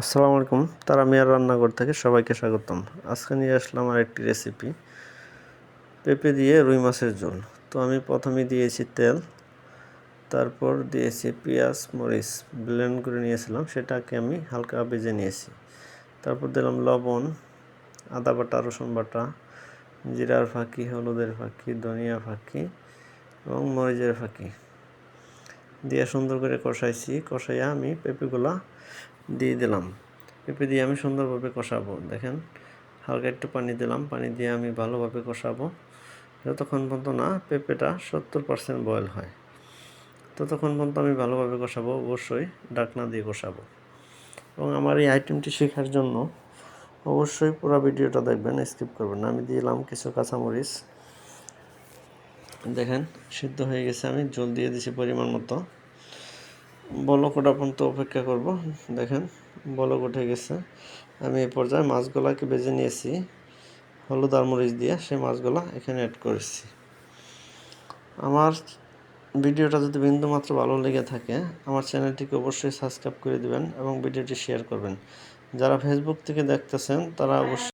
আসসালামু আলাইকুম, তারা মিয়ার রান্নাঘর থেকে সবাইকে স্বাগতম। আজকে নিয়ে আসলাম আর একটি রেসিপি পেঁপে দিয়ে রুই মাছের ঝোল। তো আমি প্রথমে দিয়েছি তেল, তারপর দিয়েছি পেঁয়াজ, মরিচ ব্লেন্ড করে নিয়েছিলাম, সেটাকে আমি হালকা ভেজে নিয়েছি। তারপর দিলাম লবণ, আদা বাটা, রসুন বাটা, জিরার ফাঁকি, হলুদের ফাঁকি, ধনিয়া ফাঁকি এবং মরিচের ফাঁকি। দিয়ে সুন্দর করে কষাইছি, কষাইয়া আমি পেঁপেগুলা দিয়ে দিলাম। পেঁপে দিয়ে আমি সুন্দরভাবে কষাবো, দেখেন। হালকা একটু পানি দিলাম, পানি দিয়ে আমি ভালোভাবে কষাবো। যতক্ষণ পর্যন্ত না পেঁপেটা সত্তর পার্সেন্ট বয়েল হয়, ততক্ষণ পর্যন্ত আমি ভালোভাবে কষাবো, অবশ্যই ডাকনা দিয়ে কষাবো। এবং আমার এই আইটেমটি শেখার জন্য অবশ্যই পুরো ভিডিওটা দেখবেন স্কিপ করবেন না। আমি দিলাম কিছু কাঁচামরিচ। দেখেন, সিদ্ধ হয়ে গেছে। আমি জল দিয়ে দিছি পরিমাণ মতো। বলক ওটা পর্যন্ত অপেক্ষা করব। দেখেন, বলক উঠে গেছে। আমি এই পর্যায়ে মাছগুলাকে বেজে নিয়েছি। হলুদ আর মরিচ দিয়ে সেই মাছগুলা এখানে অ্যাড করেছি। আমার ভিডিওটা যদি বিন্দুমাত্র ভালো লেগে থাকে, আমার চ্যানেলটিকে অবশ্যই সাবস্ক্রাইব করে দিবেন এবং ভিডিওটি শেয়ার করবেন। যারা ফেসবুক থেকে দেখতেছেন, তারা অবশ্যই